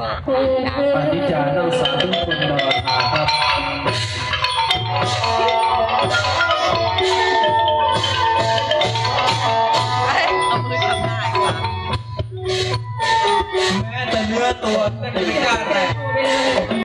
บอกนะปณิจานังสาธุคุณบรพาครับแม้แต่เนื้อตัวก็ยังไม่กล้าแตะ